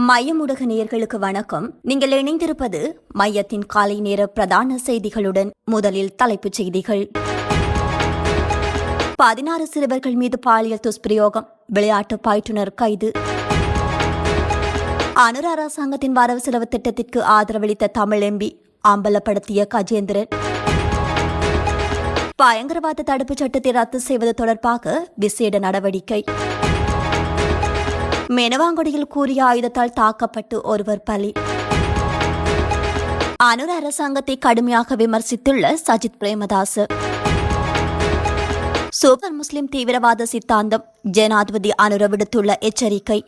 மையமுடக நேயர்களுக்கு வணக்கம். நீங்கள் இணைந்திருப்பது மையத்தின் காலை நேர பிரதான செய்திகளுடன் முதலில் தலைப்புச் செய்திகள். பதினாறு சிறுவர்கள் மீது பாலியல் துஷ்பிரயோகம் விளையாட்டு பயிற்றுனர் கைது. அனுர அரசாங்கத்தின் வரவு செலவு திட்டத்திற்கு ஆதரவளித்த தமிழ் எம்பி அம்பலப்படுத்திய கஜேந்திரன். பயங்கரவாத தடுப்புச் சட்டத்தை ரத்து செய்வது தொடர்பாக விசேட நடவடிக்கை. மெனவாங்குடியில் கூறிய ஆயுதத்தால் தாக்கப்பட்டு ஒருவர் பலி. அனுர அரசாங்கத்தை கடுமையாக விமர்சித்துள்ள சஜித் பிரேமதாஸ் சூப்பர் முஸ்லிம் தீவிரவாத சித்தாந்தம் ஜனாதிபதி அனுர விடுத்துள்ள எச்சரிக்கை.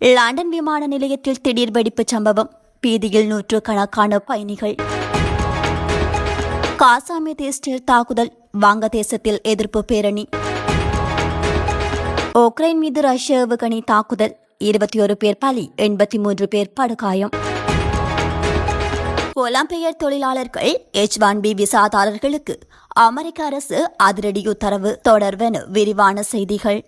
லண்டன் விமான நிலையத்தில் திடீர் வெடிப்பு சம்பவம் பீதியில் நூற்றுக்கணக்கான பயணிகள். காசாமி தேசத்தில் தாக்குதல் வங்கதேசத்தில் எதிர்ப்பு பேரணி. உக்ரைன் மீது ரஷ்ய ஏவுகணை தாக்குதல். இருபத்தி ஒரு பேர் பலி எண்பத்தி மூன்று பேர் படுகாயம். புலம்பெயர் தொழிலாளர்கள் எச் ஒன் பி விசாதாரர்களுக்கு அமெரிக்க அரசு அதிரடி உத்தரவு தொடர்வென விரிவான செய்திகள்.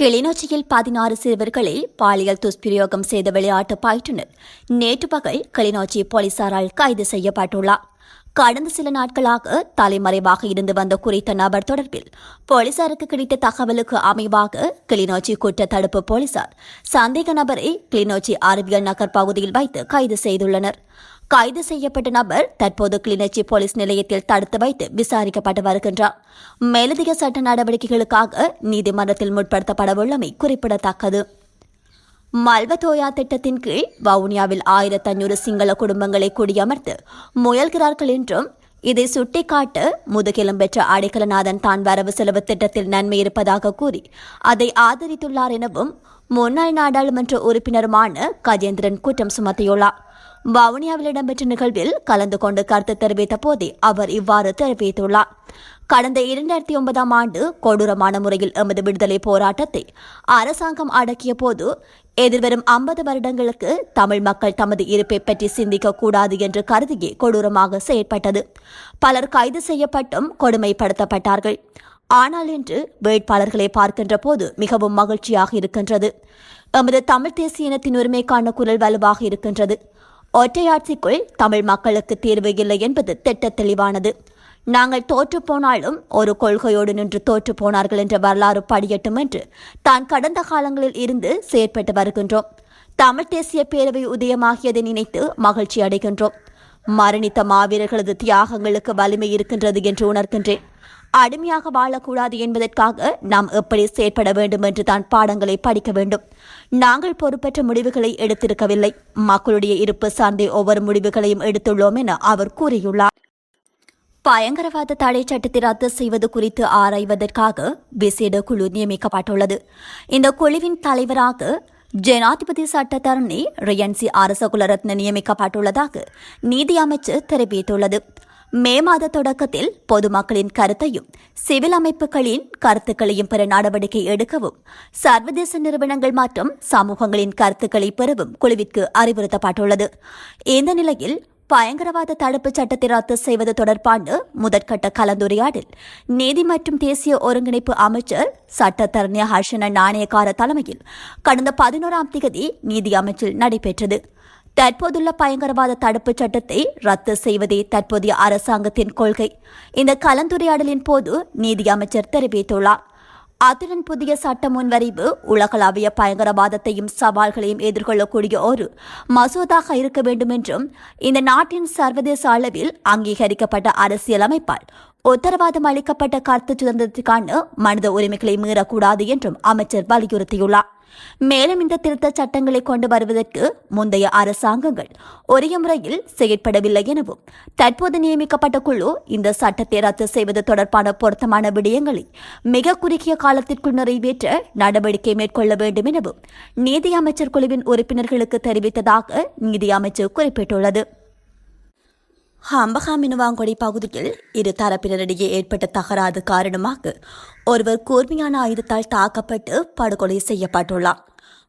கிளிநொச்சியில் பதினாறு சிறுவர்களில் பாலியல் துஷ்பிரயோகம் செய்த விளையாட்டு பயிற்றுனர் நேற்று பகல் கிளிநொச்சி போலீசாரால் கைது செய்யப்பட்டுள்ளார். கடந்த சில நாட்களாக தலைமறைவாக இருந்து வந்த குறித்த நபர் தொடர்பில் போலீசாருக்கு கிடைத்த தகவலுக்கு அமைவாக கிளிநொச்சி குற்ற தடுப்பு போலீசார் சந்தேக நபரை கிளிநொச்சி அறிவியல் நகர் பகுதியில் வைத்து கைது செய்துள்ளனர். கைது செய்யப்பட்ட நபர் தற்போது கிளிநொச்சி போலீஸ் நிலையத்தில் தடுத்து வைத்து விசாரிக்கப்பட்டு வருகின்றார். மேலதிக சட்ட நடவடிக்கைகளுக்காக நீதிமன்றத்தில் முற்படுத்தப்படவுள்ளமை குறிப்பிடத்தக்கது. மல்வதோயா திட்டத்தின் கீழ் வவுனியாவில் ஆயிரத்தி ஐநூறு சிங்கள குடும்பங்களை குடியமர்த்து முயல்கிறார்கள் என்றும் இதை சுட்டிக்காட்ட முதுகெலும் பெற்ற அடைக்கலநாதன் தான் வரவு செலவு திட்டத்தில் நன்மை இருப்பதாக கூறி அதை ஆதரித்துள்ளார் எனவும் முன்னாள் நாடாளுமன்ற உறுப்பினருமான கஜேந்திரன் குற்றம் சுமத்தியுள்ளார். வவுனியாவில் இடம்பெற்ற நிகழ்வில் கலந்து கொண்டு கருத்து தெரிவித்த போதே அவர் இவ்வாறு தெரிவித்துள்ளார். கடந்த இரண்டாயிரத்தி ஒன்பதாம் ஆண்டு கொடூரமான முறையில் எமது விடுதலை போராட்டத்தை அரசாங்கம் அடக்கிய போது எதிர்வரும் ஐம்பது வருடங்களுக்கு தமிழ் மக்கள் தமது இருப்பை பற்றி சிந்திக்க கூடாது என்று கருதியே கொடூரமாக செயற்பட்டது. பலர் கைது செய்யப்பட்டும் கொடுமைப்படுத்தப்பட்டார்கள். ஆனால் இன்று வேட்பாளர்களை பார்க்கின்ற போது மிகவும் மகிழ்ச்சியாக இருக்கின்றது. எமது தமிழ் தேசிய இனத்தின் உரிமைக்கான குரல் வலுவாக இருக்கின்றது. ஒற்றையாட்சிக்குள் தமிழ் மக்களுக்கு தீர்வு இல்லை என்பது திட்ட தெளிவானது. நாங்கள் தோற்று போனாலும் ஒரு கொள்கையோடு நின்று தோற்று போனார்கள் என்ற வரலாறு படியட்டும் என்று தான் கடந்த காலங்களில் இருந்து செயற்பட்டு வருகின்றோம். தமிழ் தேசிய பேரவை உதயமாகியதை நினைத்து மகிழ்ச்சி அடைகின்றோம். மரணித்த மாவீரர்களது தியாகங்களுக்கு வலிமை இருக்கின்றது என்று உணர்கின்றேன். அடிமையாக வாழக்கூடாது என்பதற்காக நாம் எப்படி செயற்பட வேண்டும் என்று தான் பாடங்களை படிக்க வேண்டும். நாங்கள் பொறுப்பற்ற முடிவுகளை எடுத்திருக்கவில்லை. மக்களுடைய இருப்பு சார்ந்த ஒவ்வொரு முடிவுகளையும் எடுத்துள்ளோம் என அவர் கூறியுள்ளார். பயங்கரவாத தடை சட்டத்தை ரத்து செய்வது குறித்து ஆராய்வதற்காக விசேட குழு நியமிக்கப்பட்டுள்ளது. இந்த குழுவின் தலைவராக ஜனாதிபதி சட்டத்தரணி ரியன்சி அரசகுலரத்ன நியமிக்கப்பட்டுள்ளதாக நீதி அமைச்சர் தெரிவித்துள்ளது. மே மாத தொடக்கத்தில் பொதுமக்களின் கருத்தையும் சிவில் அமைப்புகளின் கருத்துக்களையும் பெற நடவடிக்கை எடுக்கவும் சர்வதேச நிறுவனங்கள் மற்றும் சமூகங்களின் கருத்துக்களை பெறவும் குழுவிற்கு அறிவுறுத்தப்பட்டுள்ளது. இந்த நிலையில் பயங்கரவாத தடுப்பு சட்டத்தை ரத்து செய்வது தொடர்பான முதற்கட்ட கலந்துரையாடல் நீதி மற்றும் தேசிய ஒருங்கிணைப்பு அமைச்சர் சட்டத்தரணி ஹர்ஷன நாணயக்கார தலைமையில் கடந்த பதினோராம் தேதி நீதி அமைச்சில் நடைபெற்றது. தற்போதுள்ள பயங்கரவாத தடுப்புச் சட்டத்தை ரத்து செய்வதே தற்போதைய அரசாங்கத்தின் கொள்கை. இந்த கலந்துரையாடலின் போது நீதி அமைச்சர் தெரிவித்துள்ளார். அத்துடன் புதிய சட்ட முன்வரைவு உலகளாவிய பயங்கரவாதத்தையும் சவால்களையும் எதிர்கொள்ளக்கூடிய ஒரு மசோதாக இருக்க வேண்டும் என்றும் இந்த நாட்டின் சர்வதேச அளவில் அங்கீகரிக்கப்பட்ட அரசியலமைப்பால் உத்தரவாதம் அளிக்கப்பட்ட கருத்து சுதந்திரத்திற்கான மனித உரிமைகளை மீறக்கூடாது என்றும் அமைச்சர் வலியுறுத்தியுள்ளார். மேலும் இந்த திருத்த சட்டங்களை கொண்டு வருவதற்கு முந்தைய அரசாங்கங்கள் ஒரே முறையில் செயற்படவில்லை எனவும் தற்போது நியமிக்கப்பட்ட குழு இந்த சட்டத்தை ரத்து செய்வது தொடர்பான பொருத்தமான விடயங்களை மிக குறுகிய காலத்திற்குள் நிறைவேற்ற நடவடிக்கை மேற்கொள்ள வேண்டும் எனவும் நீதி அமைச்சர் குழுவின் உறுப்பினர்களுக்கு தெரிவித்ததாக நீதி அமைச்சர் குறிப்பிட்டுள்ளது. ஹம்பகாமினுவாங்கொடி பகுதியில் இரு தரப்பினரிடையே ஏற்பட்ட தகராறு காரணமாக ஒருவர் கூர்மையான ஆயுதத்தால் தாக்கப்பட்டு படுகொலை செய்யப்பட்டுள்ளார்.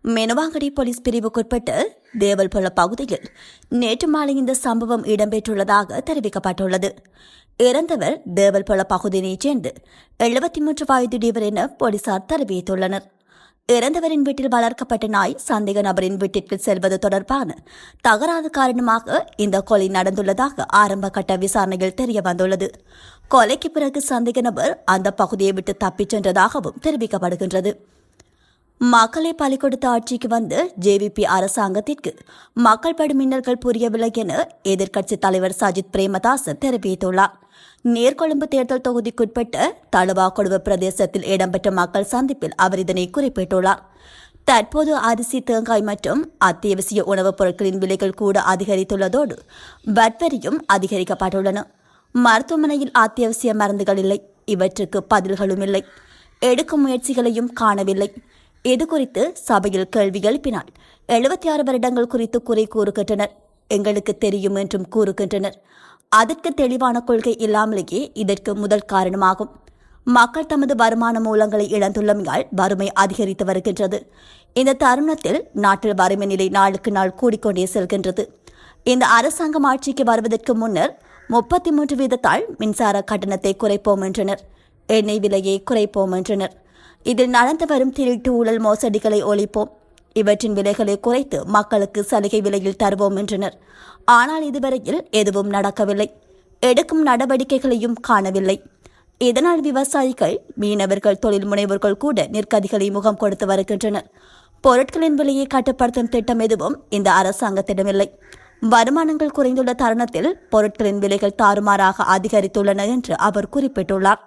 மெனுவாங்கடி போலீஸ் பிரிவுக்குட்பட்டு தேவல்புல பகுதியில் நேற்று மாலை இந்த சம்பவம் இடம்பெற்றுள்ளதாக தெரிவிக்கப்பட்டுள்ளது. இறந்தவர் தேவல்புல பகுதியைச் சேர்ந்து எழுபத்தி மூன்று வயதுடையவர் என போலீசார் தெரிவித்துள்ளனர். இறந்தவரின் வீட்டில் வளர்க்கப்பட்ட நாய் சந்தேக நபரின் வீட்டிற்கு செல்வது தொடர்பான தகராறு காரணமாக இந்த கொலை நடந்துள்ளதாக ஆரம்ப கட்ட விசாரணையில் தெரிய வந்துள்ளது. கொலைக்கு பிறகு சந்தேக நபர் அந்த பகுதியை விட்டு தப்பிச் சென்றதாகவும் தெரிவிக்கப்படுகின்றது. மக்களை பலி கொடுத்த ஆட்சிக்கு வந்து ஜேவிபி அரசாங்கத்திற்கு மக்கள் படும் மின்னல்கள் புரியவில்லை என எதிர்க்கட்சித் தலைவர் சஜித் பிரேமதாஸ் தெரிவித்துள்ளார். நேர்கொழும்பு தேர்தல் தொகுதிக்குட்பட்ட தழுவாக்கொடுவு பிரதேசத்தில் இடம்பெற்ற மக்கள் சந்திப்பில் அவர் இதனை குறிப்பிட்டுள்ளார். தற்போது அரிசி தேங்காய் மற்றும் அத்தியாவசிய உணவுப் பொருட்களின் விலைகள் கூட அதிகரித்துள்ளதோடு வட்வரியும் அதிகரிக்கப்பட்டுள்ளன. மருத்துவமனையில் அத்தியாவசிய மருந்துகள் இல்லை இவற்றுக்கு பதில்களும் இல்லை எடுக்கும் முயற்சிகளையும் காணவில்லை. இது குறித்து சபையில் கேள்வி எழுப்பினார். எழுபத்தி ஆறு வருடங்கள் குறித்து குறை கூறுகின்றனர். எங்களுக்கு தெரியும் என்றும் கூறுகின்றனர். அதற்கு தெளிவான கொள்கை இல்லாமலேயே இதற்கு முதல் காரணமாகும். மக்கள் தமது வருமான மூலங்களை இழந்துள்ளமையால் வறுமை அதிகரித்து வருகின்றது. இந்த தருணத்தில் நாட்டில் வறுமை நிலை நாளுக்கு நாள் கூடிக்கொண்டே செல்கின்றது. இந்த அரசாங்கம் ஆட்சிக்கு வருவதற்கு முன்னர் முப்பத்தி மூன்று வீதத்தால் மின்சார கட்டணத்தை குறைப்போம் என்றனர். எண்ணெய் விலையை குறைப்போம் என்றனர். இதில் நடந்து வரும் திருட்டு ஊழல் மோசடிகளை ஒழிப்போம். இவற்றின் விலைகளை குறைத்து மக்களுக்கு சலுகை விலையில் தருவோம் என்றனர். ஆனால் இதுவரையில் எதுவும் நடக்கவில்லை. எடுக்கும் நடவடிக்கைகளையும் காணவில்லை. இதனால் விவசாயிகள் மீனவர்கள் தொழில் முனைவோர்கள் கூட நிற்கதிகளை முகம் கொடுத்து வருகின்றனர். பொருட்களின் விலையை கட்டுப்படுத்தும் திட்டம் எதுவும் இந்த அரசாங்கத்திடமில்லை. வருமானங்கள் குறைந்துள்ள தருணத்தில் பொருட்களின் விலைகள் தாறுமாறாக அதிகரித்துள்ளன என்று அவர் குறிப்பிட்டுள்ளார்.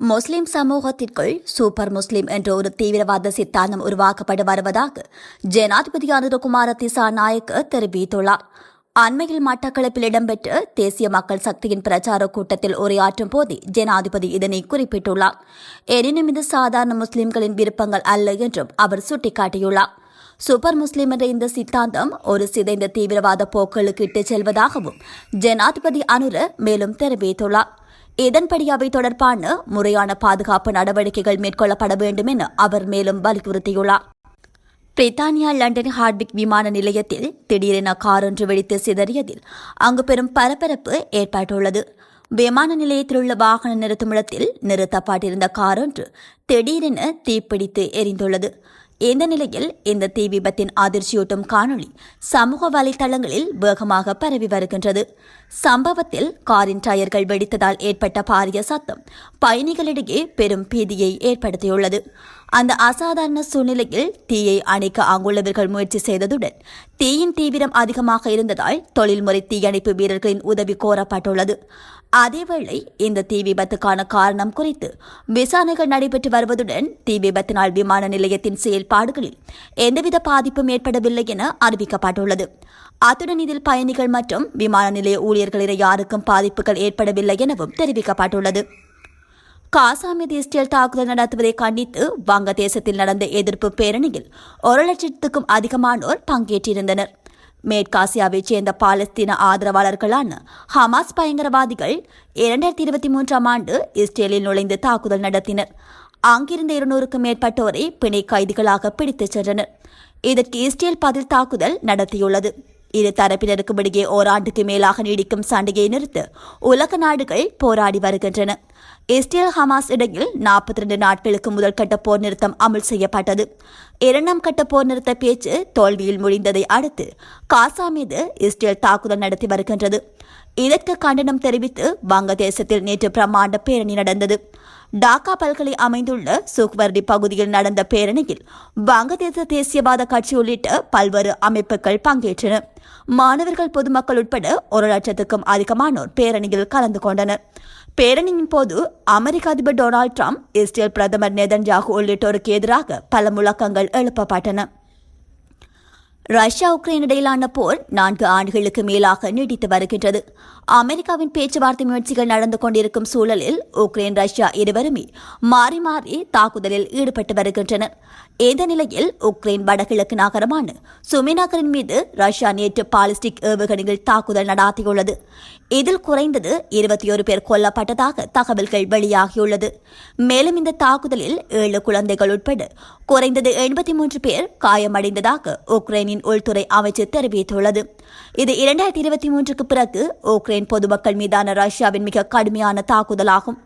முஸ்லிம் சமூகத்திற்குள் சூப்பர் முஸ்லிம் என்ற ஒரு தீவிரவாத சித்தாந்தம் உருவாக்கப்பட்டு வருவதாக ஜனாதிபதி அனுரகுமார திசா நாயக்க தெரிவித்துள்ளார். அண்மையில் மட்டக்களப்பில் இடம்பெற்ற தேசிய மக்கள் சக்தியின் பிரச்சார கூட்டத்தில் உரையாற்றும் போதே ஜனாதிபதி இதனை குறிப்பிட்டுள்ளார். எனினும் இது சாதாரண முஸ்லிம்களின் விருப்பங்கள் அல்ல என்றும் அவர் சுட்டிக்காட்டியுள்ளார். சூப்பர் முஸ்லிம் என்ற இந்த சித்தாந்தம் ஒரு சிதைந்த தீவிரவாத போக்களுக்கு இட்டுச் செல்வதாகவும் ஜனாதிபதி அனுர மேலும் தெரிவித்துள்ளார். இதன்படி அவை தொடர்பான முறையான பாதுகாப்பு நடவடிக்கைகள் மேற்கொள்ளப்பட வேண்டும் என அவர் மேலும் வலியுறுத்தியுள்ளார். பிரித்தானியா லண்டன் ஹார்ட்விக் விமான நிலையத்தில் திடீரென கார் ஒன்று வெடித்து சிதறியதில் அங்கு பெரும் பரபரப்பு ஏற்பட்டுள்ளது. விமான நிலையத்தில் உள்ள வாகன நிறுத்துமிடத்தில் நிறுத்தப்பட்டிருந்த கார் ஒன்று திடீரென தீப்பிடித்து எரிந்துள்ளது. இந்த நிலையில் இந்த தீ விபத்தின் அதிர்ச்சியூட்டும் காணொளி சமூக வலைதளங்களில் வேகமாக பரவி வருகின்றது. சம்பவத்தில் காரின் டயர்கள் வெடித்ததால் ஏற்பட்ட பாரிய சத்தம் பயணிகளிடையே பெரும் பீதியை ஏற்படுத்தியுள்ளது. அந்த அசாதாரண சூழ்நிலையில் தீயை அணைக்க அங்குள்ளவர்கள் முயற்சி செய்ததுடன் தீயின் தீவிரம் அதிகமாக இருந்ததால் தொழில்முறை தீயணைப்பு வீரர்களின் உதவி கோரப்பட்டுள்ளது. அதேவேளை இந்த தீ விபத்துக்கான காரணம் குறித்து விசாரணைகள் நடைபெற்று வருவதுடன் தீ விபத்தினால் விமான நிலையத்தின் செயல்பாடுகளில் எந்தவித பாதிப்பும் ஏற்படவில்லை என அறிவிக்கப்பட்டுள்ளது. அத்துடன் இதில் பயணிகள் மற்றும் விமான நிலைய ஊழியர்களிடையே யாருக்கும் பாதிப்புகள் ஏற்படவில்லை எனவும் தெரிவிக்கப்பட்டுள்ளது. காசா மீது இஸ்ரேல் தாக்குதல் நடத்துவதை கண்டித்து வங்கதேசத்தில் நடந்த எதிர்ப்பு பேரணியில் ஒரு லட்சத்துக்கும் அதிகமானோர் பங்கேற்றிருந்தனர். மேற்காசியாவைச் சேர்ந்த பாலஸ்தீன ஆதரவாளர்களான ஹமாஸ் பயங்கரவாதிகள் இரண்டாயிரத்தி இருபத்தி மூன்றாம் ஆண்டு இஸ்ரேலில் நுழைந்து தாக்குதல் நடத்தினர். அங்கிருந்த இருநூறுக்கும் மேற்பட்டோரை பிணை கைதிகளாக பிடித்துச் சென்றனர். இதற்கு இஸ்ரேல் பதில் தாக்குதல் நடத்தியுள்ளது. இரு தரப்பினருக்கும் இடையே ஓராண்டுக்கு மேலாக நீடிக்கும் சண்டையை நிறுத்த உலக நாடுகள் போராடி வருகின்றன. இஸ்ரேல் ஹமாஸ் இடையில் நாற்பத்தி ரெண்டு நாட்களுக்கு முதல் கட்ட போர் நிறுத்தம் அமல் செய்யப்பட்டது. இரண்டாம் கட்ட போர் நிறுத்த பேச்சு தோல்வியில் முடிந்ததை அடுத்து காசா மீது இஸ்ரேல் தாக்குதல் நடத்தி வருகின்றது. இதற்கு கண்டனம் தெரிவித்து வங்கதேசத்தில் நேற்று பிரமாண்ட பேரணி நடந்தது. டாக்கா பல்கலை அமைந்துள்ள சுக்வர்டி பகுதியில் நடந்த பேரணியில் வங்கதேச தேசியவாத கட்சி உள்ளிட்ட பல்வேறு அமைப்புகள் பங்கேற்றன. மாணவர்கள் பொதுமக்கள் உட்பட ஒரு லட்சத்துக்கும் அதிகமானோர் பேரணியில் கலந்து கொண்டனர். பேரணியின் போது அமெரிக்க அதிபர் டொனால்டு ட்ரம்ப் இஸ்ரேல் பிரதமர் நெதன்யாகு உள்ளிட்டோருக்கு எதிராக பல முழக்கங்கள் எழுப்பப்பட்டன. ரஷ்யா உக்ரைன் இடையிலான போர் நான்கு ஆண்டுகளுக்கு மேலாக நீடித்து வருகின்றது. அமெரிக்காவின் பேச்சுவார்த்தை முயற்சிகள் நடந்து கொண்டிருக்கும் சூழலில் உக்ரைன் ரஷ்யா இருவருமே மாறி மாறி தாக்குதலில் ஈடுபட்டு வருகின்றனர். இந்த நிலையில் உக்ரைன் வடகிழக்கு நகரமான சுமிநகரின் மீது ரஷ்யா நேற்று பாலிஸ்டிக் ஏவுகணைகள் தாக்குதல் நடாத்தியுள்ளது. இதில் குறைந்தது இருபத்தி ஒரு பேர் கொல்லப்பட்டதாக தகவல்கள் வெளியாகியுள்ளது. மேலும் இந்த தாக்குதலில் ஏழு குழந்தைகள் உட்பட குறைந்தது எண்பத்தி மூன்று பேர் காயமடைந்ததாக உக்ரைனின் உள்துறை அமைச்சு தெரிவித்துள்ளது. இது இரண்டாயிரத்தி இருபத்தி மூன்றுக்கு பிறகு உக்ரைன் பொதுமக்கள் மீதான ரஷ்யாவின் மிக கடுமையான தாக்குதலாகும்.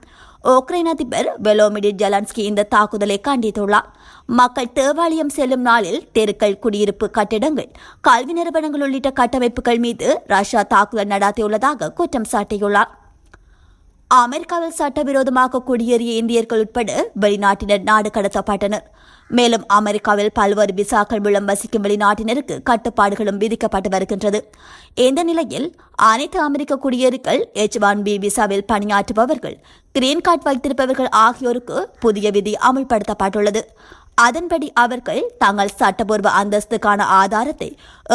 உக்ரைன் அதிபர் வெலோமிடிர் ஜெலன்ஸ்கி இந்த தாக்குதலை கண்டித்துள்ளார். மக்கள் தேவாலயம் செல்லும் நாளில் தெருக்கள் குடியிருப்பு கட்டிடங்கள் கல்வி நிறுவனங்கள் உள்ளிட்ட கட்டமைப்புகள் மீது ரஷ்யா தாக்குதல் நடாத்தியுள்ளதாக குற்றம் சாட்டியுள்ளார். அமெரிக்காவில் சட்டவிரோதமாக குடியேறிய இந்தியர்கள் உட்பட வெளிநாட்டினர் நாடு கடத்தப்பட்டனர். மேலும் அமெரிக்காவில் பல்வேறு விசாக்கள் மூலம் வசிக்கும் வெளிநாட்டினருக்கு கட்டுப்பாடுகளும் விதிக்கப்பட்டு வருகின்றது. இந்த நிலையில் அனைத்து அமெரிக்க குடியேறிகள் எச் ஒன் பி விசாவில் பணியாற்றுபவர்கள் கிரீன் கார்டு வைத்திருப்பவர்கள் ஆகியோருக்கு புதிய விதி அமுல்படுத்தப்பட்டுள்ளது. அதன்படி அவர்கள் தங்கள் சட்டப்பூர்வ அந்தஸ்துக்கான ஆதாரத்தை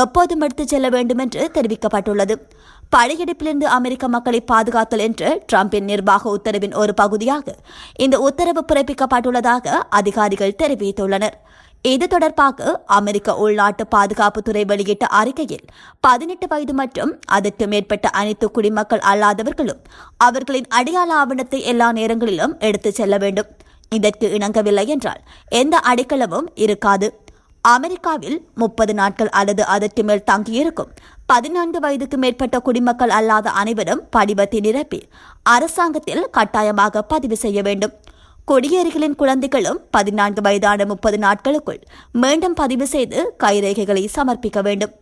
எப்போதும் எடுத்துச் செல்ல வேண்டும் என்று தெரிவிக்கப்பட்டுள்ளது. படையெடுப்பிலிருந்து அமெரிக்க மக்களை பாதுகாத்தல் என்று டிரம்பின் நிர்வாக உத்தரவின் ஒரு பகுதியாக இந்த உத்தரவு பிறப்பிக்கப்பட்டுள்ளதாக அதிகாரிகள் தெரிவித்துள்ளனர். இது தொடர்பாக அமெரிக்க உள்நாட்டு பாதுகாப்புத்துறை வெளியிட்ட அறிக்கையில் பதினெட்டு வயது மற்றும் அதற்கு மேற்பட்ட அனைத்து குடிமக்கள் அல்லாதவர்களும் அவர்களின் அடையாள ஆவணத்தை எல்லா நேரங்களிலும் எடுத்துச் செல்ல வேண்டும். இதற்கு இணங்கவில்லை என்றால் எந்த அடைக்கலமும் இருக்காது. அமெரிக்காவில் முப்பது நாட்கள் அல்லது அதற்கு மேல் தங்கியிருக்கும் பதினான்கு வயதுக்கு மேற்பட்ட குடிமக்கள் அல்லாத அனைவரும் படிவத்தை நிரப்பி அரசாங்கத்தில் கட்டாயமாக பதிவு செய்ய வேண்டும். கொடியேறிகளின் குழந்தைகளும் பதினான்கு வயதான முப்பது நாட்களுக்குள் மீண்டும் பதிவு செய்து கைரேகைகளை சமர்ப்பிக்க வேண்டும்.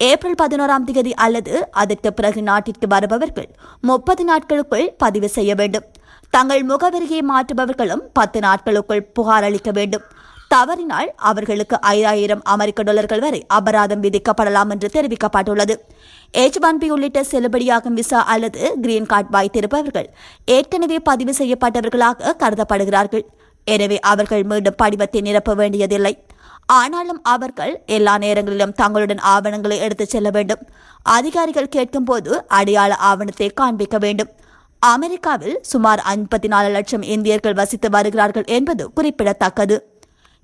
ஏப்ரல் பதினோராம் தேதி அல்லது அதற்கு பிறகு நாட்டிற்கு வருபவர்கள் முப்பது நாட்களுக்குள் பதிவு செய்ய வேண்டும். தங்கள் முகவரியை மாற்றுபவர்களும் பத்து நாட்களுக்குள் புகார் அளிக்க வேண்டும். தவறினால் அவர்களுக்கு ஐயாயிரம் அமெரிக்க டாலர்கள் வரை அபராதம் விதிக்கப்படலாம் என்று தெரிவிக்கப்பட்டுள்ளது. எச் ஒன் பி உள்ளிட்ட செல்லுபடியாகும் விசா அல்லது கிரீன் கார்டு வாய்த்திருப்பவர்கள் ஏற்கனவே பதிவு செய்யப்பட்டவர்களாக கருதப்படுகிறார்கள். எனவே அவர்கள் மீண்டும் படிவத்தை நிரப்ப வேண்டியதில்லை. ஆனாலும் அவர்கள் எல்லா நேரங்களிலும் தங்களுடன் ஆவணங்களை எடுத்துச் செல்ல வேண்டும். அதிகாரிகள் கேட்கும்போது அடையாள ஆவணத்தை காண்பிக்க வேண்டும். அமெரிக்காவில் சுமார் ஐம்பத்தி நாலு லட்சம் இந்தியர்கள் வசித்து வருகிறார்கள் என்பது குறிப்பிடத்தக்கது.